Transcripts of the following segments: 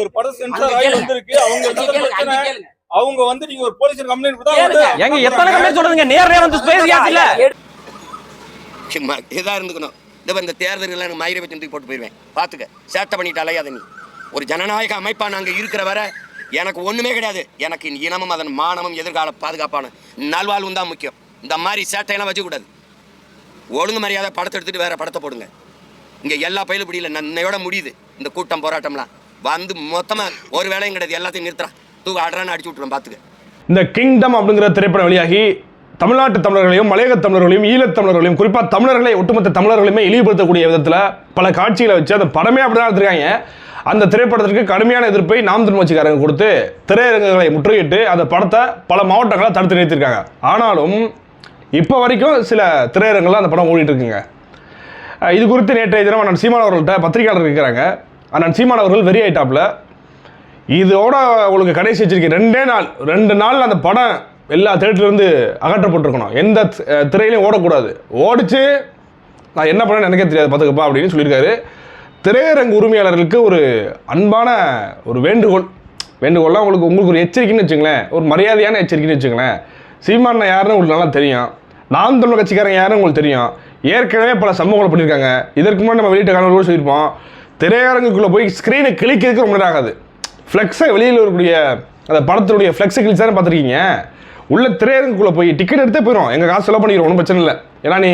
ஒரு படம் சென்சார் ஆகி வந்திருக்கு அவங்க அவங்க வந்து நீங்க ஒரு போலீஸ் கம்ப்ளைண்ட் கொடுத்தா ஏங்க எத்தனை கம்பெனி சொல்றதுங்க நேரே வந்து பேசியாச்சுல? சும்மா இதாக இருந்துக்கணும். இந்த இந்த தேர்தல்கள் எனக்கு மயிரை வச்சு தூக்கி போட்டு போயிடுவேன் பார்த்துக்க. சேட்டை பண்ணிட்டு அலையாத நீ. ஒரு ஜனநாயக அமைப்பா நாங்கள் இருக்கிற வரை எனக்கு ஒன்றுமே கிடையாது. எனக்கு இனமும் அதன் மானமும் எதிர்கால பாதுகாப்பான நல்வாழ்வும் தான் முக்கியம். இந்த மாதிரி சேட்டையெல்லாம் வச்சுக்கூடாது. ஒழுங்கு மரியாதை படத்தை எடுத்துட்டு வேற படத்தை போடுங்க. இங்கே எல்லா பயிலும் முடியல நன்னையோட முடியுது. இந்த கூட்டம் போராட்டம்லாம். வந்து மொத்தமாக ஒரு வேலையும் கிடையாது. எல்லாத்தையும் நிறுத்துறான் தூக்கு ஆடுறான்னு அடிச்சு விட்ருவேன் பார்த்துக்க இந்த கிங்டம் அப்படிங்கிற திரைப்படம் வெளியாகி தமிழ்நாட்டு தமிழர்களையும் மலையக தமிழர்களையும் ஈழத் தமிழர்களையும் குறிப்பாக தமிழர்களை ஒட்டுமொத்த தமிழர்களையுமே இழிவுபடுத்தக்கூடிய விதத்தில் பல காட்சிகளை வச்சு அந்த படமே அப்படி தான் எடுத்திருக்காங்க. அந்த திரைப்படத்திற்கு கடுமையான எதிர்ப்பை நாம் திருமச்சிக்காரங்க கொடுத்து திரையரங்குகளை முற்றுகையிட்டு அந்த படத்தை பல மாவட்டங்களை தடுத்து நிறுத்திருக்காங்க ஆனாலும் இப்போ வரைக்கும் சில திரையரங்குல அந்த படம் ஓடிட்டு இருக்குங்க. இது குறித்து நேற்றைய தினம் நான் சீமான் அவர்கள்ட்ட பத்திரிகையாளர் இருக்கிறாங்க அண்ணன் சீமான் அவர்கள் வெறி ஆயிட்டாப்ல இதோட உங்களுக்கு கடைசி வச்சிருக்கேன் ரெண்டே நாள் ரெண்டு நாள் அந்த படம் எல்லா தேட்டர்லேருந்து அகற்றப்பட்டிருக்கணும். எந்த திரையிலையும் ஓடக்கூடாது. ஓடிச்சு நான் என்ன பண்ணேன்னு எனக்கே தெரியாது பார்த்துக்கப்பா அப்படின்னு சொல்லியிருக்காரு. திரையரங்கு உரிமையாளர்களுக்கு ஒரு அன்பான ஒரு வேண்டுகோள். வேண்டுகோள்லாம் உங்களுக்கு உங்களுக்கு ஒரு எச்சரிக்கைன்னு வச்சுங்களேன். ஒரு மரியாதையான எச்சரிக்கைன்னு வச்சுங்களேன். சீமான யாருன்னு உங்களுக்கு நல்லா தெரியும். நாம் தமிழ் கட்சிக்காரன் யாருன்னு உங்களுக்கு தெரியும். ஏற்கனவே பல சம்பவங்களை பண்ணியிருக்காங்க. இதற்கு முன்னாடி நம்ம வெளியிட்ட கணவர்களோடு சொல்லியிருப்போம். திரையரங்குக்குள்ளே போய் ஸ்க்ரீனை கிளிக்கிறதுக்கு ரொம்ப நேரம் ஆகாது. ஃப்ளெக்ஸை வெளியில் இருக்கக்கூடிய அந்த படத்தினுடைய ஃப்ளெக்ஸை கிழிச்சு தானே பார்த்துருக்கீங்க. உள்ள திரையரங்குக்குள்ளே போய் டிக்கெட் எடுத்தே போயிடும் எங்கள் காசு செலவு பண்ணிக்கிறோம் ஒன்றும் பிரச்சனை இல்லை. ஏன்னா நீ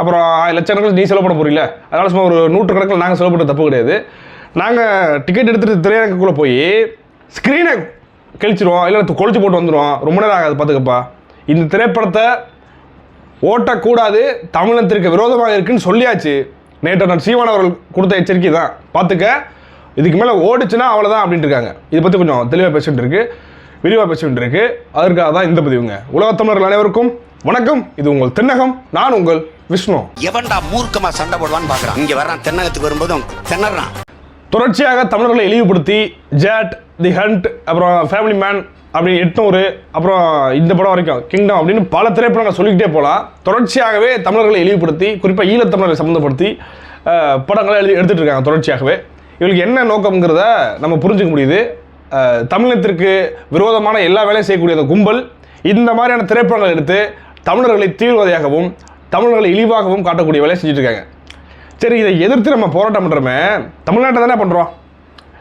அப்புறம் லட்சக்கணக்கில் நீ செலவு பண்ண போகிறீங்கள அதனால சும்மா ஒரு நூற்று கணக்கில் நாங்கள் செலவு பண்ண தப்பு கிடையாது. நாங்கள் டிக்கெட் எடுத்துகிட்டு திரையரங்குக்குள்ளே போய் ஸ்க்ரீனை கிழிச்சிருவோம் இல்லை கொளிச்சு போட்டு வந்துடுவோம் ரொம்ப நேரம் ஆகாது பார்த்துக்கப்பா இந்த திரைப்படத்தை ஓட்டக்கூடாது தமிழத்திற்கு விரோதமாக இருக்குன்னு சொல்லியாச்சு. நேற்று நான் சீமான் அவர்கள் கொடுத்த எச்சரிக்கை தான். பார்த்துக்க. இதுக்கு மேலே ஓடிச்சுன்னா அவ்வளோதான் அப்படின்ட்டு இருக்காங்க. இதை பற்றி கொஞ்சம் தெளிவாக பேசிட்டு இருக்கு. விரிவாக பேசிட்டு இருக்கு. அதற்காக தான் இந்த பதிவுங்க உலகத் தமிழர்கள் அனைவருக்கும் வணக்கம். இது உங்கள் தென்னகம். நான் உங்கள் விஷ்ணு. எவன்டா மூர்க்கமா சண்டை போடுவான்னு பார்க்குறான் இங்கே வர்றான் தென்னகத்துக்கு வரும்போது திணறான். தொடர்ச்சியாக தமிழர்களை இழிவுபடுத்தி ஜேட் தி ஹண்ட் அப்புறம் ஃபேமிலி மேன் அப்படி எட்நூறு அப்புறம் இந்த படம் வரைக்கும். கிங்டம் அப்படின்னு பல திரைப்படங்கள் சொல்லிக்கிட்டே போகலாம் தொடர்ச்சியாகவே தமிழர்களை இழிவுபடுத்தி குறிப்பாக ஈழத்தமிழரை சம்மந்தப்படுத்தி படங்களை எழுதி எடுத்துகிட்டு இருக்காங்க தொடர்ச்சியாகவே. இவங்களுக்கு என்ன நோக்கம்ங்கிறத நம்ம புரிஞ்சுக்க முடியுது. அஹ், தமிழினத்திற்கு விரோதமான எல்லா வேலையும் செய்யக்கூடிய அந்த கும்பல் இந்த மாதிரியான திரைப்படங்கள் எடுத்து தமிழர்களை தீவிரவாதியாகவும் தமிழர்களை இழிவாகவும் காட்டக்கூடிய வேலையை செஞ்சுட்டு இருக்காங்க சரி இதை எதிர்த்து நம்ம போராட்டம் பண்ணுறோமே தமிழ்நாட்டை தானே பண்ணுறோம்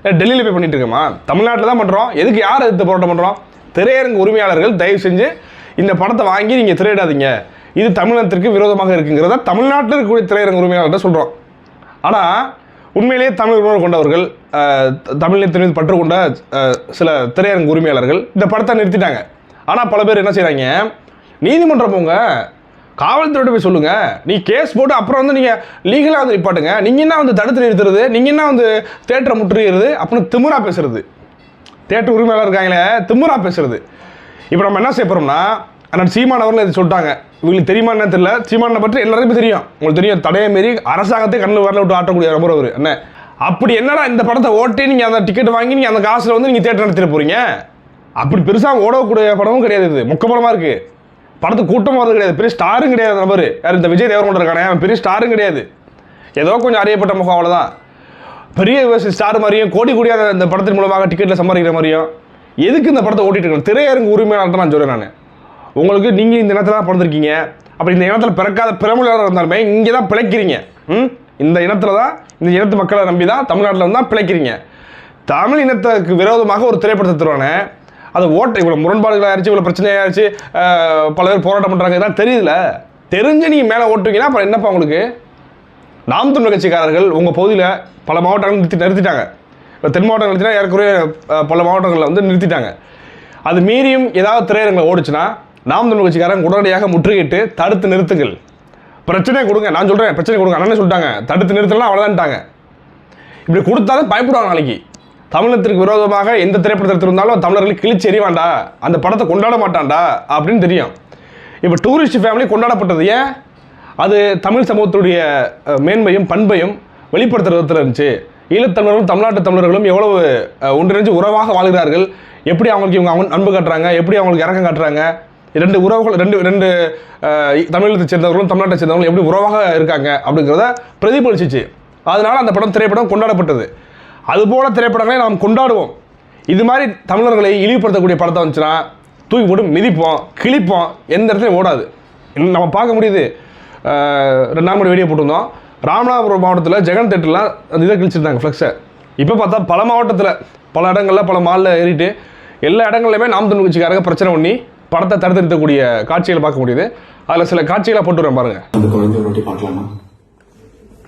டெல்லியில் போய் பண்ணிட்டு இருக்கோமா தமிழ்நாட்டில் தான் பண்ணுறோம் எதுக்கு யார் எதிர்த்து போராட்டம் பண்ணுறோம் திரையரங்கு உரிமையாளர்கள் தயவு செஞ்சு இந்த படத்தை வாங்கி நீங்கள் திரையிடாதீங்க. இது தமிழகத்திற்கு விரோதமாக இருக்குங்கிறத தமிழ்நாட்டில் இருக்கக்கூடிய திரையரங்கு உரிமையாளர்கிட்ட சொல்கிறோம் ஆனால் உண்மையிலேயே தமிழ் உணர்வு கொண்டவர்கள் அஹ், த- மீது பற்று கொண்ட சில திரையரங்கு உரிமையாளர்கள் இந்த படத்தை நிறுத்திட்டாங்க. ஆனால் பல பேர் என்ன செய்கிறாங்க நீதிமன்றம் போங்க. காவல்துறையிட்ட போய் சொல்லுங்க. நீ கேஸ் போட்டு அப்புறம் வந்து நீங்கள் லீகலாக வந்து நிப்பாட்டுங்க. நீங்கள் என்ன வந்து தடுத்து நிறுத்துறது? நீங்கள் என்ன வந்து தேட்டரை முற்றுகிறது அப்படின்னு திமுறா பேசுறது. தேட்டர் உரிமையாளர் இருக்காங்களே திமுறா பேசுறது. இப்போ நம்ம என்ன செய்ய போகிறோம்னா அண்ணன் சீமான் அவர்கள் இதை சொல்லிட்டாங்க. இவங்களுக்கு தெரியுமா என்ன தெரியல. சீமானை பற்றி எல்லாருமே தெரியும். உங்களுக்கு தெரியும் தடையை மீறி அரசாங்கத்தை கண்ணில் வரல விட்டு ஆட்டக்கூடிய நபர் அவர். என்ன அப்படி என்னடா இந்த படத்தை ஓட்டி நீங்கள் அந்த டிக்கெட் வாங்கி நீங்கள் அந்த காசில் வந்து நீங்கள் தேட்டர் நடத்திட்டு போகிறீங்க அப்படி பெருசாக ஓடக்கூடிய படமும் கிடையாது இது. மொக்க படமாக இருக்குது படத்துக்கு கூட்டம் வரது கிடையாது. பெரிய ஸ்டாரும் கிடையாது அந்த நபர். யார் இந்த விஜய் தேவரகொண்ட இருக்கானே? அவன் பெரிய ஸ்டாரும் கிடையாது. ஏதோ கொஞ்சம் அறியப்பட்ட முகம் அவ்வளோதான் பெரிய ஸ்டார் மாதிரியும் கோடி கோடியாக அந்த- இந்த படத்தின் மூலமாக டிக்கெட்டில் சம்பாதிக்கிற மாதிரியும் எதுக்கு இந்த படத்தை ஓட்டிட்டு இருக்கணும் திரையரங்கு உரிமையாளர்கிட்ட நான் சொல்கிறேன் நான். உங்களுக்கு நீங்கள் இந்த இடத்துல தான் பிறந்திருக்கீங்க. அப்படி இந்த இனத்தில் பிறக்காத பிறமொழியாளர் இருந்தாலுமே இங்கே தான் பிழைக்கிறீங்க. ம்? இந்த இனத்தில் தான் இந்த இனத்து மக்களை நம்பி தான் தமிழ்நாட்டில் தான் பிழைக்கிறீங்க. தமிழ் இனத்துக்கு விரோதமாக ஒரு திரைப்படத்தை தருவானே அது ஓட்ட இவ்வளோ முரண்பாடுகள் ஆயிடுச்சு இவ்வளோ பிரச்சனையாயிருச்சு பல பேர் போராட்டம் பண்ணுறாங்க இதெல்லாம் தெரியல தெரிஞ்சு நீங்கள் மேலே ஓட்டுவீங்கன்னா அப்புறம் என்னப்பா உங்களுக்கு? நாம் தமிழ் கட்சிக்காரர்கள் உங்கள் பகுதியில் பல மாவட்டங்கள் நிறுத்தி நிறுத்திட்டாங்க. இப்போ தென் மாவட்டங்கள் நிறுத்தினா ஏறக்குறைய பல மாவட்டங்களில் வந்து நிறுத்திட்டாங்க. அது மீறியும் ஏதாவது திரையரங்களை ஓடுச்சுன்னா நாம் தமிழ் கட்சிக்காரங்க உடனடியாக முற்றுகையிட்டு தடுத்து நிறுத்துங்கள். பிரச்சனையை கொடுங்க நான் சொல்கிறேன் பிரச்சனை கொடுங்க அண்ணன் சொல்லிட்டாங்க தடுத்து நிறுத்தலாம் அவ்வளோதான்ட்டாங்க இப்படி கொடுத்தாலும் பயப்படுவாங்க நாளைக்கு. தமிழத்திற்கு விரோதமாக எந்த திரைப்படத்தை எடுத்திருந்தாலும் தமிழர்கள் கிழிச்சு எறிவாண்டா அந்த படத்தை கொண்டாட மாட்டான்டா அப்படின்னு தெரியும். இப்போ டூரிஸ்ட் ஃபேமிலி கொண்டாடப்பட்டது. ஏன்? அது தமிழ் சமூகத்துடைய மேன்மையும் பண்பையும் வெளிப்படுத்துகிற விதத்தில் இருந்துச்சு. ஈழத்தமிழர்களும் தமிழ்நாட்டு தமிழர்களும் எவ்வளவு ஒன்றிணைஞ்சு உறவாக வாழ்கிறார்கள். எப்படி அவங்களுக்கு இவங்க அவங்க அன்பு காட்டுறாங்க? எப்படி அவங்களுக்கு இறக்கம் காட்டுறாங்க? ரெண்டு உறவுகள் ரெண்டு ரெண்டு தமிழகத்தை சேர்ந்தவர்களும் தமிழ்நாட்டை சேர்ந்தவர்களும் எப்படி உறவாக இருக்காங்க அப்படிங்கிறத பிரதிபலிச்சிச்சு. அதனால் அந்த படம் திரைப்படம் கொண்டாடப்பட்டது. அதுபோல திரைப்படங்களை நாம் கொண்டாடுவோம். இது மாதிரி தமிழர்களை இழிவுபடுத்தக்கூடிய படத்தை வந்துச்சுன்னா தூக்கி போட்டு மிதிப்போம் கிழிப்போம் எந்த இடத்துலையும் ஓடாது. நம்ம பார்க்க முடியுது. ரெண்டாம் ரெண்டு நாள் வீடியோ போட்டிருந்தோம். ராமநாதபுரம் மாவட்டத்தில் ஜெகன் தேட்டரில் அந்த இதை கிழிச்சிருந்தாங்க ஃப்ளெக்ஸை இப்போ பார்த்தா பல மாவட்டத்தில் பல இடங்களில் பல மாலில் ஏறிட்டு எல்லா இடங்கள்லையுமே நாம் தமிழ் கட்சிக்காரங்க பிரச்சனை பண்ணி படத்தை தடுத்து நிறுத்தக்கூடிய காட்சிகளை பார்க்க முடியுது. அதில் சில காட்சிகளை போட்டு வரேன் பாருங்க அந்த குழந்தை ஒரு வாட்டி பார்க்கலாமா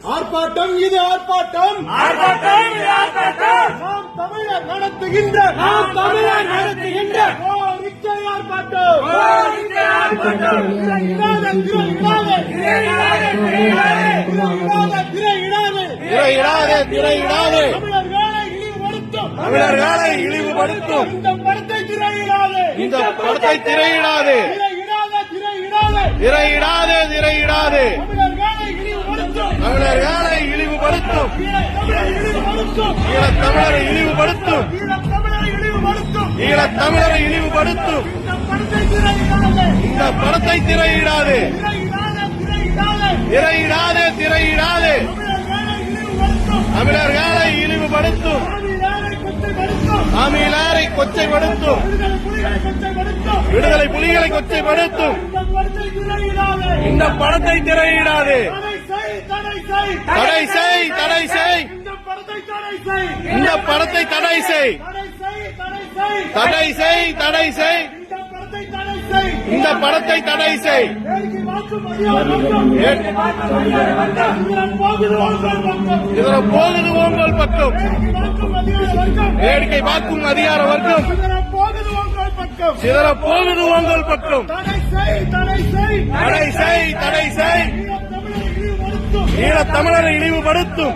ஆர்ப்பாட்டம் இது ஆர்ப்பாட்டம். ஆர்ப்பாட்டம் இது ஆர்ப்பாட்டம். நாம் தமிழர் நடத்துகின்ற நாம் தமிழர் நடத்துகின்ற கோரிக்கை ஆர்ப்பாட்டம். கோரிக்கை ஆர்ப்பாட்டம். திரையிடாத திரையிடாத திரையிடாத திரையிடாத திரையிடாத தமிழர்களை இழிவுபடுத்தும். தமிழர்களை இழிவுபடுத்தும். இந்த படத்தை திரையிடாது இந்த படத்தை திரையிடாது திரையிடாத திரையிடாத திரையிடாது தமிழர்களை இழிவுபடுத்தும். தமிழரை இழிவுபடுத்தும். ஈழத் தமிழரை இழிவுபடுத்தும். இந்த படத்தை திரையிடாது. திரையிடாது திரையிடாதே. தமிழர்களை இழிவுபடுத்தும். தமிழரை கொச்சைப்படுத்தும். விடுதலை புலிகளை கொச்சைப்படுத்தும். இந்த படத்தை திரையிடாது. தடை செய் தடை செய் இந்த படத்தை தடை செய் தடை செய் தடை செய் இந்த படத்தை தடை செய் இதர போகுது உங்கள் பக்கம் வேடிக்கை பார்க்கும் அதிகார வர்க்கம் சிதற போகுது உங்கள் பக்கம் ஈழத் தமிழரை இழிவுபடுத்தும்.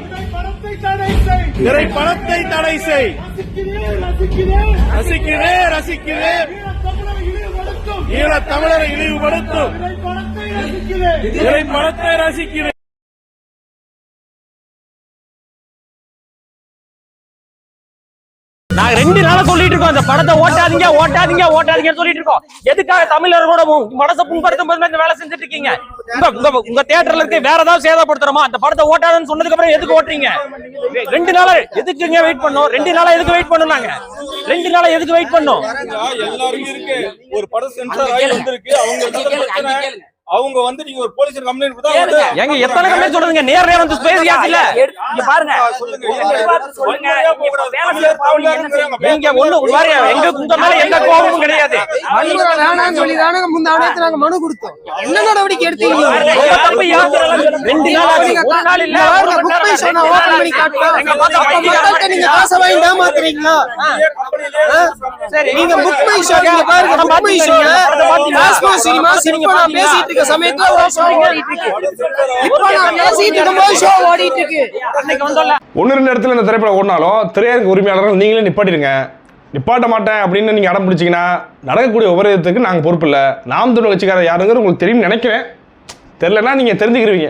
திரைப்படத்தை தடை செய். ரசிக்கிறே ரசிக்கிறே. ஈழத் தமிழரை இழிவுபடுத்தும். திரைப்படத்தை ரசிக்கிறேன் நாங்க ரெண்டு நாளா சொல்லிட்டு இருக்கோம் அந்த படத்தை ஓட்டாதீங்க ஓட்டாதீங்க ஓட்டாதீங்கன்னு சொல்லிட்டு இருக்கோம். எதுக்காக தமிழர்களோட மனசை புண்படுத்தும் போது இந்த வேலை செஞ்சுட்டு இருக்கீங்க? உங்க உங்க தேட்டர்ல இருக்கு வேற ஏதாவது சேதப்படுத்துறோமா? அந்த படத்தை ஓட்டாதுன்னு சொன்னதுக்கு அப்புறம் எதுக்கு ஓட்டுறீங்க? ரெண்டு நாளா எதுக்குங்க வெயிட் பண்ணோம்? ரெண்டு நாளா எதுக்கு வெயிட் பண்ணோம் நாங்க? ரெண்டு நாளா எதுக்கு வெயிட் பண்ணோம்? எல்லாருமே இருக்கு. ஒரு படம் சென்டர் ஆகி வந்திருக்கு. அவங்க அவங்க வந்து நீங்க ஒரு போலீஸ் கம்ப்ளைண்ட் கொடுத்தா வந்து எங்க எத்தனை கம்பெனி சொல்றதுங்க நேர்ல வந்து பேசியாச்சு இல்ல? இங்க பாருங்க. நீங்க ஒண்ணு பாரு எங்க உங்க மேல எந்த கோபமும் கிடையாது. வேணாம்னு சொல்லி தானே முந்தானத்து நாங்க மனு கொடுத்தோம். என்ன நடவடிக்கை எடுத்தீங்க. ரெண்டு நாள் ஆச்சு. ஒரு நாள் இல்ல இங்க ஒரு பாருங்க, மணி குப்பை நேரம் சொன்ன ஆச்சு. ஓபன் பண்ணி காட்டுறோம். எங்க பார்த்தா அப்ப பைத்தியம் மக்கள்கிட்ட நீங்க காசை வாங்கி ஏமாத்துறீங்களா? சரி. நீங்க புக் மை ஷோ நீங்க பாருங்க படம் புக் மை ஷோல பாத்தீங்களா? காஸ்மோ சினிமா நீங்க இப்போ நான் பாத்தீங்களா? பேசிட்டு இருக்க சமயத்துல ஒரு ஷோ ஓடிட்டு இருக்கு இப்போ நான் பேசிட்டு இருக்கும்போது ஷோ ஓடிட்டு இருக்கு. அன்னைக்கு வந்தோம்ல. ஒன்று ரெண்டு இடத்துல இந்த திரைப்படம் ஓடினாலும் திரையரங்க உரிமையாளர்கள் நீங்களே நிப்பாட்டிடுங்க. நிப்பாட்ட மாட்டேன் அப்படின்னு நீங்கள் அடம் பிடிச்சிங்கன்னா நடக்கக்கூடிய உபரேதத்துக்கு நாங்கள் பொறுப்பு இல்லை. நாம் தமிழ் கட்சிக்காரர் யாருங்கிறது உங்களுக்கு தெரியும்னு நினைக்கிறேன். தெரிலன்னா நீங்கள் தெரிஞ்சுக்கிருவீங்க.